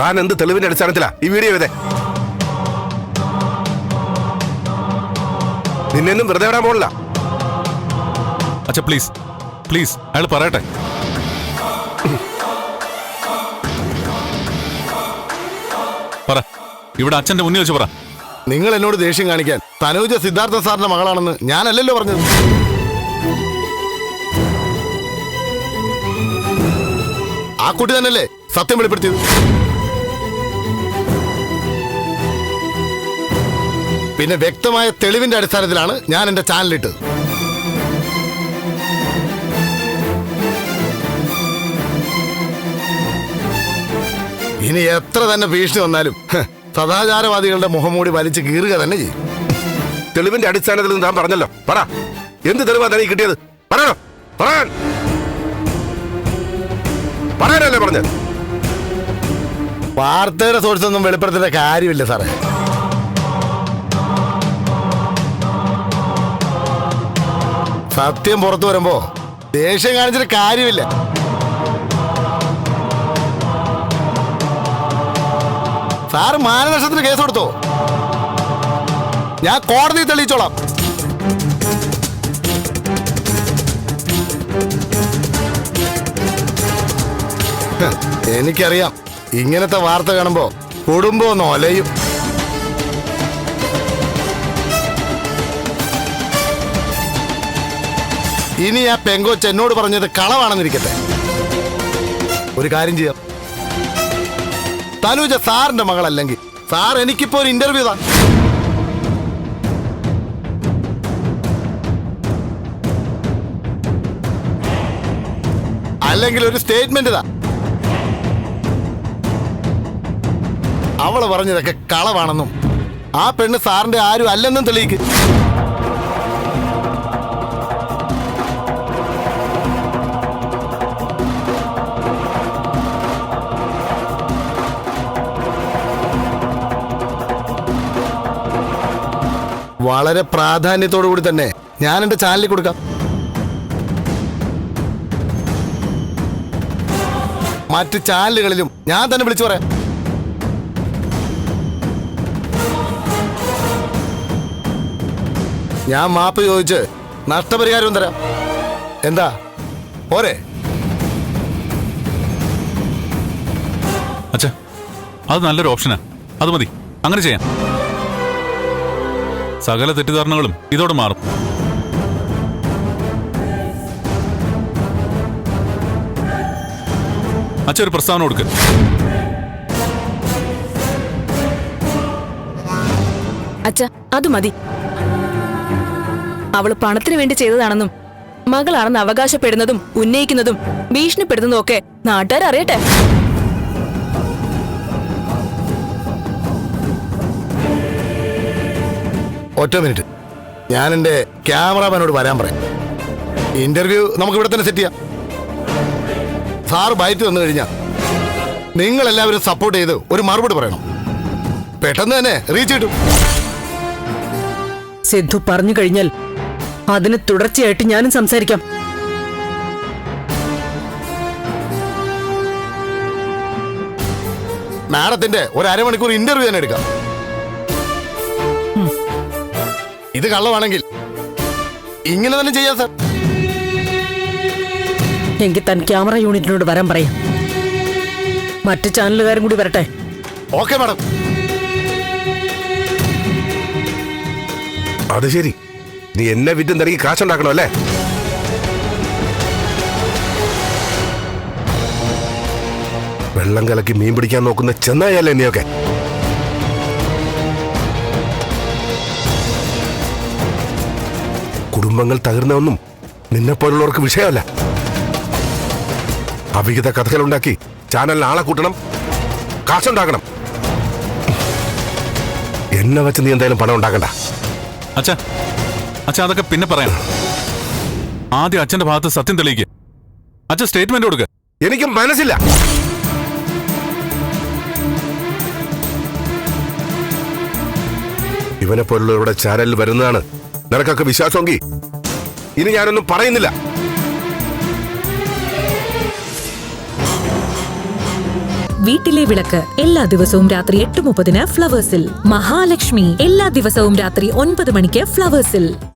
താൻ എന്ത് തെളിവിന്റെ അടിസ്ഥാനത്തിലാ? ഈ വീഡിയോ ഇതേ നിന്നെന്നും വെറുതെ വിടാൻ പോണില്ല. അച്ഛ പ്ലീസ് പ്ലീസ് അയാൾ പറയട്ടെ. പറ ഇവിടെ അച്ഛന്റെ മുന്നിൽ വെച്ച് പറ. നിങ്ങൾ എന്നോട് ദേഷ്യം കാണിക്കാൻ തനൂജ സിദ്ധാർത്ഥ സാറിന്റെ മകളാണെന്ന് ഞാനല്ലല്ലോ പറഞ്ഞത്. ആ കുട്ടി തന്നെയല്ലേ സത്യം വെളിപ്പെടുത്തിയത്? പിന്നെ വ്യക്തമായ തെളിവിന്റെ അടിസ്ഥാനത്തിലാണ് ഞാൻ എന്റെ ചാനലിട്ടത് ഇനി എത്ര തന്നെ ഭീഷണി വന്നാലും സദാചാരവാദികളുടെ മുഖംമൂടി വലിച്ച് കീറുക തന്നെ ചെയ്യും. തെളിവിന്റെ അടിസ്ഥാനത്തിൽ ഞാൻ പറഞ്ഞല്ലോ. പറ. എന്ത് തെളിവാ തനിക്ക് കിട്ടിയത്? പറയണോ? പറയാൻ. പറയാനല്ലേ പറഞ്ഞത്? വാർത്തയുടെ സോഴ്സ് ഒന്നും വെളിപ്പെടുത്തേണ്ട കാര്യമില്ല സാറേ. സത്യം പുറത്തു വരുമ്പോ ദേഷ്യം കാണിച്ചിട്ട് കാര്യമില്ല. സാറ് മാനനഷ്ടത്തിന് കേസ് കൊടുത്തോ? ഞാൻ കോടതി തെളിയിച്ചോളാം. എനിക്കറിയാം. ഇങ്ങനത്തെ വാർത്ത കാണുമ്പോ കുടുംബം ഒന്ന് ഒലയും. ഇനി ആ പെങ്കോച്ച് എന്നോട് പറഞ്ഞത് കളവാണെന്നിരിക്കട്ടെ. ഒരു കാര്യം ചെയ്യാം. തനുജ സാറിന്റെ മകളല്ലെങ്കിൽ സാർ എനിക്കിപ്പോ ഒരു ഇന്റർവ്യൂ താ. അല്ലെങ്കിൽ ഒരു സ്റ്റേറ്റ്മെന്റ് താ. അവൾ പറഞ്ഞതൊക്കെ കളവാണെന്നും ആ പെണ്ണ് സാറിന്റെ ആരും അല്ലെന്നും തെളിയിക്ക്. വളരെ പ്രാധാന്യത്തോടു കൂടി തന്നെ ഞാൻ എന്റെ ചാനലിൽ കൊടുക്കാം. മറ്റ് ചാനലുകളിലും ഞാൻ തന്നെ വിളിച്ചു പറയാം. ഞാൻ മാപ്പ് ചോദിച്ച് നഷ്ടപരിഹാരവും തരാം. എന്താ? പോരെ. അച്ഛ അത് നല്ലൊരു ഓപ്ഷനാ അത് മതി. അങ്ങനെ ചെയ്യാം. സകല തെറ്റിദ്ധാരണകളും ഇതോടെ മാറും. അച്ഛ ഒരു പ്രസ്താവന കൊടുക്ക്. അച്ഛ അത് മതി. അവൾ പണത്തിന് വേണ്ടി ചെയ്തതാണെന്നും മകളാണെന്ന് അവകാശപ്പെടുന്നതും ഉന്നയിക്കുന്നതും ഭീഷണിപ്പെടുന്നതും ഒക്കെ നാട്ടുകാർ അറിയട്ടെ ഒറ്റ മിനിറ്റ്. ഞാൻ എന്റെ ക്യാമറാമാനോട് വരാൻ പറയാം. ഇന്റർവ്യൂ നമുക്ക് ഇവിടെ തന്നെ സെറ്റ് ചെയ്യാം. സാറ് ബൈറ്റ് വന്നു കഴിഞ്ഞാൽ നിങ്ങൾ എല്ലാവരും സപ്പോർട്ട് ചെയ്ത് ഒരു മറുപടി പറയണം. പെട്ടെന്ന് തന്നെ റീച്ച് കിട്ടും. സിദ്ധു പറഞ്ഞു കഴിഞ്ഞാൽ അതിന് തുടർച്ചയായിട്ട് ഞാനും സംസാരിക്കാം. മാഡത്തിന്റെ ഒരു അരമണിക്കൂർ ഇന്റർവ്യൂ തന്നെ എടുക്കാം. ഇത് കള്ളമാണെങ്കിൽ ഇങ്ങനെ തന്നെ ചെയ്യാം സാർ എങ്കിൽ താൻ ക്യാമറ യൂണിറ്റിനോട് വരാൻ പറയാം. മറ്റു ചാനലുകാരും കൂടി വരട്ടെ. ഓക്കെ മാഡം അത് ശരി. നീ എന്നെ വിറ്റും തിരക്കി കാശുണ്ടാക്കണം അല്ലേ? വെള്ളം കലക്കി മീൻ പിടിക്കാൻ നോക്കുന്ന ചെന്നായല്ലേ നീയൊക്കെ? കുടുംബങ്ങൾ തകർന്നൊന്നും നിന്നെപ്പോലുള്ളവർക്ക് വിഷയമല്ല. അവിഹിത കഥകളുണ്ടാക്കി ചാനൽ ആളെ കൂട്ടണം. കാശുണ്ടാക്കണം. എന്നെ വെച്ച് നീ എന്തായാലും പണം ഉണ്ടാക്കണ്ട. അച്ഛാ അച്ഛാ അതൊക്കെ പിന്നെ പറയാം. ആദ്യം അച്ഛന്റെ ഭാഗത്ത് സത്യം തെളിയിക്കുക അച്ഛൻ സ്റ്റേറ്റ്മെന്റ് കൊടുക്ക. എനിക്കും മനസ്സില്ല. ഇവനെ പോലുള്ളവരുടെ ചാനലിൽ വരുന്നതാണ് നിനക്കൊക്കെ വിശ്വാസമെങ്കിൽ ഇനി ഞാനൊന്നും പറയുന്നില്ല. വീട്ടിലെ വിളക്ക് എല്ലാ ദിവസവും രാത്രി എട്ട് മുപ്പതിന് ഫ്ലവേഴ്സിൽ. മഹാലക്ഷ്മി എല്ലാ ദിവസവും രാത്രി ഒൻപത് മണിക്ക് ഫ്ലവേഴ്സിൽ.